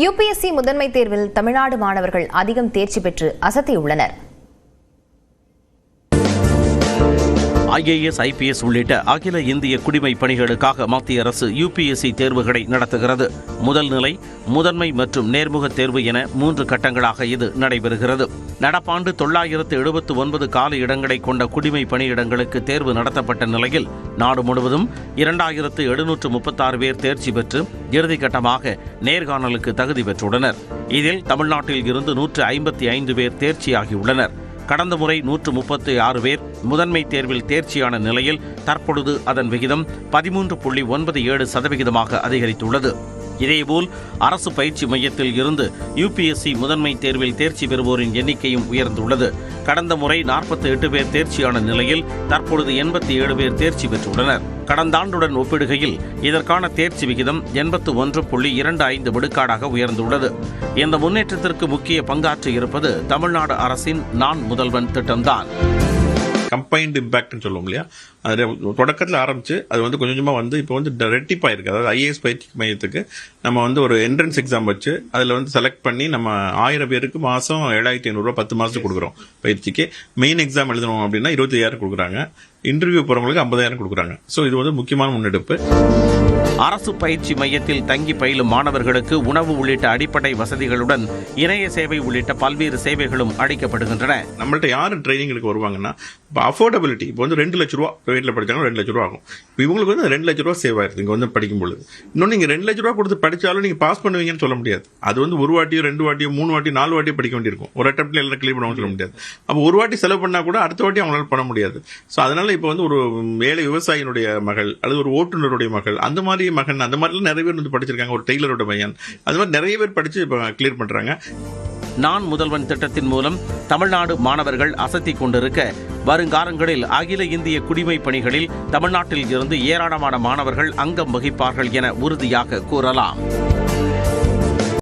UPSC முதன்மை தேர்வில் தமிழ்நாடு மாணவர்கள் அதிகம் தேர்ச்சி பெற்று அசத்தியுள்ளனர். ஐஏஎஸ் ஐபிஎஸ் உள்ளிட்ட அகில இந்திய குடிமை பணிகளுக்காக மத்திய அரசு யுபிஎஸ்சி தேர்வுகளை நடத்துகிறது. முதல் நிலை முதன்மை மற்றும் நேர்முக தேர்வு என மூன்று கட்டங்களாக இது நடைபெறுகிறது. நடப்பாண்டு தொள்ளாயிரத்து எழுபத்து ஒன்பது கால இடங்களை கொண்ட குடிமை பணியிடங்களுக்கு தேர்வு நடத்தப்பட்ட நிலையில் நாடு முழுவதும் இரண்டாயிரத்து எழுநூற்று முப்பத்தாறு பேர் தேர்ச்சி பெற்று இறுதிக்கட்டமாக நேர்காணலுக்கு தகுதி பெற்றுள்ளனர். இதில் தமிழ்நாட்டில் இருந்து நூற்று ஐம்பத்தி ஐந்து பேர் தேர்ச்சியாகியுள்ளனர். கடந்த முறை நூற்று முப்பத்தி ஆறு பேர் முதன்மை தேர்வில் தேர்ச்சியான நிலையில் தற்பொழுது அதன் விகிதம் பதிமூன்று புள்ளி ஒன்பது ஏழு சதவிகிதமாக அதிகரித்துள்ளது. இதேபோல் அரசு பயிற்சி மையத்தில் இருந்து யுபிஎஸ்சி முதன்மை தேர்வில் தேர்ச்சி பெறுவோரின் எண்ணிக்கையும் உயர்ந்துள்ளது. கடந்த முறை நாற்பத்தி எட்டு பேர் தேர்ச்சியான நிலையில் தற்பொழுது எண்பத்தி ஏழு பேர் தேர்ச்சி பெற்றுள்ளனர். கடந்த ஆண்டுடன் ஒப்பிடுகையில் இதற்கான தேர்ச்சி விகிதம் எண்பத்து ஒன்று புள்ளி இரண்டு ஐந்து விடுக்காடாக உயர்ந்துள்ளது. இந்த முன்னேற்றத்திற்கு முக்கிய பங்காற்றி இருப்பது தமிழ்நாடு அரசின் நான் முதல்வன் திட்டம்தான். கம்பைன்டு இம்பாக்ட்னு சொல்லுவோம் இல்லையா? அது தொடக்கத்தில் ஆரம்பிச்சு அது வந்து கொஞ்சம் கொஞ்சமாக வந்து இப்போ வந்து ரெட்டிப்பாக இருக்குது அதாவது ஐஏஎஸ் பயிற்சி மையத்துக்கு நம்ம வந்து ஒரு என்ட்ரன்ஸ் எக்ஸாம் வச்சு அதில் வந்து செலக்ட் பண்ணி நம்ம ஆயிரம் பேருக்கு மாதம் ஏழாயிரத்தி ஐநூறுரூவா பத்து மாதத்துக்கு கொடுக்குறோம் பயிற்சிக்கு. மெயின் எக்ஸாம் எழுதணும் அப்படின்னா இருபத்தி ஐயாயிரம் கொடுக்குறாங்க. இன்டர்வியூ போகிறவங்களுக்கு ஐம்பதாயிரம் கொடுக்குறாங்க. ஸோ இது வந்து முக்கியமான முன்னெடுப்பு. அரசு பயிற்சி மையத்தில் தங்கி பயிலும் மாணவர்களுக்கு உணவு உள்ளிட்ட அடிப்படை வசதிகளுடன் இணைய சேவை உள்ளிட்ட பல்வேறு சேவைகளும் அளிக்கப்படுகின்றன. நம்மள்ட்ட யார் ட்ரைனிங்களுக்கு வருவாங்கன்னா இப்போ அஃபோர்டபிலிட்டி இப்போ வந்து ரெண்டு லட்ச ரூபா ப்ரைவேட்டில் படிச்சாலும் ரெண்டு லட்ச ரூபா ஆகும். இப்போ இவங்களுக்கு வந்து ரெண்டு லட்ச ரூபா சேவ் ஆயிருது இங்கே வந்து படிக்கும் பொழுது. இன்னும் நீங்கள் ரெண்டு லட்ச ரூபா கொடுத்து படிச்சாலும் நீங்கள் பாஸ் பண்ணுவீங்கன்னு சொல்ல முடியாது. அது வந்து ஒரு வாட்டியோ ரெண்டு வாட்டியோ மூணு வாட்டியோ நாலு வாட்டியோ படிக்க வேண்டியிருக்கும். ஒரு அட்டம்ப்ட்ல எல்லாம் கிளியர் பண்ண சொல்ல முடியாது. அப்போ ஒரு வாட்டி செலவு பண்ணா கூட அடுத்த வாட்டி அவங்களால பண்ண முடியாது. ஸோ அதனால இப்போ வந்து ஒரு ஏழை விவசாயினுடைய மகள் அல்லது ஒரு ஓட்டுநருடைய மகள் அந்த மாதிரி மகன் அந்த மாதிரிலாம் நிறைய பேர் வந்து படிச்சிருக்காங்க ஒரு டெய்லரோட பையன். அது மாதிரி நிறைய பேர் படிச்சு இப்போ கிளியர் பண்றாங்க. நான் முதல்வன் திட்டத்தின் மூலம் தமிழ்நாடு மாணவர்கள் அசத்தி கொண்டிருக்க வருங்காலங்களில் அகில இந்திய குடிமை பணிகளில் தமிழ்நாட்டில் இருந்து ஏராளமான மாணவர்கள் அங்கம் வகிப்பார்கள் என உறுதியாக கூறலாம்.